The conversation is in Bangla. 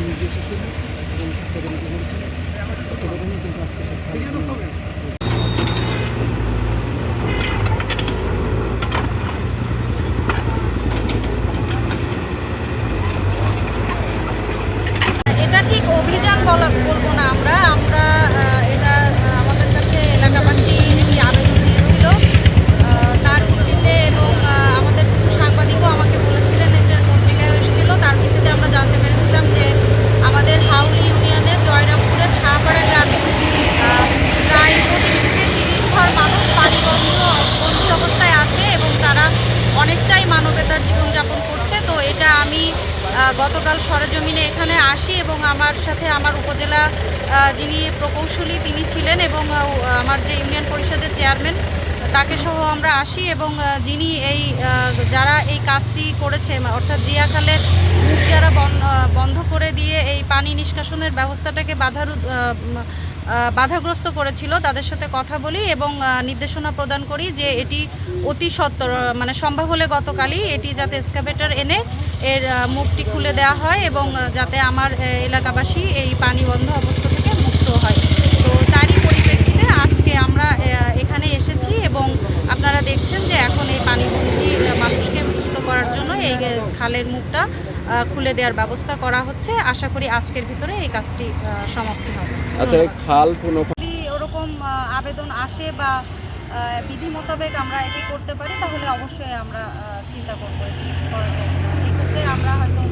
নিজে এসেছিলেন এবং তদন্ত করেছিলেন মানবেতার জীবনযাপন করছে। তো এটা আমি গতকাল সরেজমিনে এখানে আসি এবং আমার সাথে আমার উপজেলা যিনি প্রকৌশলী তিনি ছিলেন এবং আমার যে ইউনিয়ন পরিষদের চেয়ারম্যান, তাকে সহ আমরা আসি এবং যিনি এই যারা এই কাজটি করেছে অর্থাৎ জিয়া খালের মুখ যারা বন্ধ করে দিয়ে এই পানি নিষ্কাশনের ব্যবস্থাটাকে বাধার বাধাগ্রস্ত করেছিল তাদের সাথে কথা বলি এবং নির্দেশনা প্রদান করি যে এটি অতি সত্বর মানে সম্ভব হলে গতকালই এটি যাতে এসকাভেটার এনে এর মুখটি খুলে দেওয়া হয় এবং যাতে আমার এলাকাবাসী এই পানি বন্ধ অবস্থা থেকে মুক্ত হয়। তো তারই পরিপ্রেক্ষিতে আজকে আমরা এখানে এসেছি এবং আপনারা দেখছেন যে এখন এই পানিবন্দি মানুষকে মুক্ত করার জন্য এই খালের মুখটা খুলে দেওয়ার ব্যবস্থা করা হচ্ছে। আশা করি আজকের ভিতরে এই কাজটি সমাপ্তি হবে। আচ্ছা খাল ওরকম আবেদন আসে বা বিধি মোতাবেক আমরা এটি করতে পারি তাহলে অবশ্যই আমরা চিন্তা করব এটি করা যায় এক্ষেত্রে আমরা হয়তো